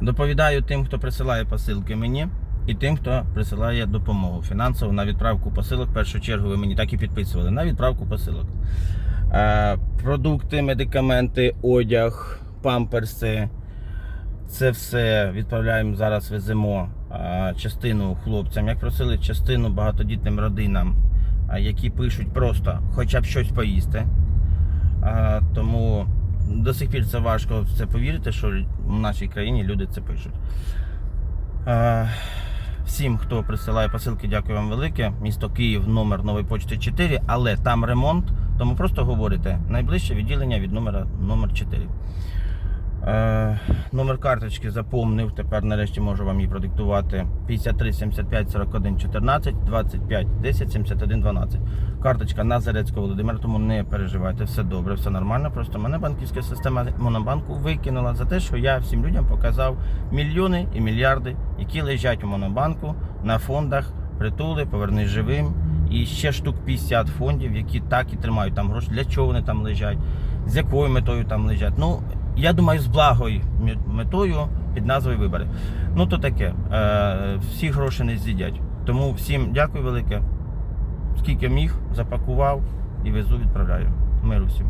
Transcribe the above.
Доповідаю тим, хто присилає посилки мені, і тим, хто присилає допомогу фінансову на відправку посилок. В першу чергу ви мені так і підписували на відправку посилок. Е, продукти, медикаменти, одяг, памперси. Це все відправляємо зараз. Веземо е, частину хлопцям, як просили, частину багатодітним родинам, е, які пишуть просто хоча б щось поїсти. Е, Тому до сих пір це важко це повірити, що в нашій країні люди це пишуть. Всім, хто присилає посилки, дякую вам велике. Місто Київ, номер нової почти 4, але там ремонт, тому просто говорите найближче відділення від номера номер 4. Е, номер карточки заповнив. Тепер нарешті можу вам її продиктувати. 53 75 41 14 25 10 71 12. Карточка Назарецького Володимира, тому не переживайте, все добре, все нормально. Просто мене банківська система Монобанку викинула за те, що я всім людям показав мільйони і мільярди, які лежать у Монобанку на фондах притули, повернись живим. І ще штук 50 фондів, які так і тримають там гроші. Для чого вони там лежать, з якою метою там лежать. Ну, я думаю, з благою метою під назвою вибори. Ну то таке. Е, всі гроші не з'їдять. Тому всім дякую велике. Скільки міг, запакував і везу, відправляю. Миру всім.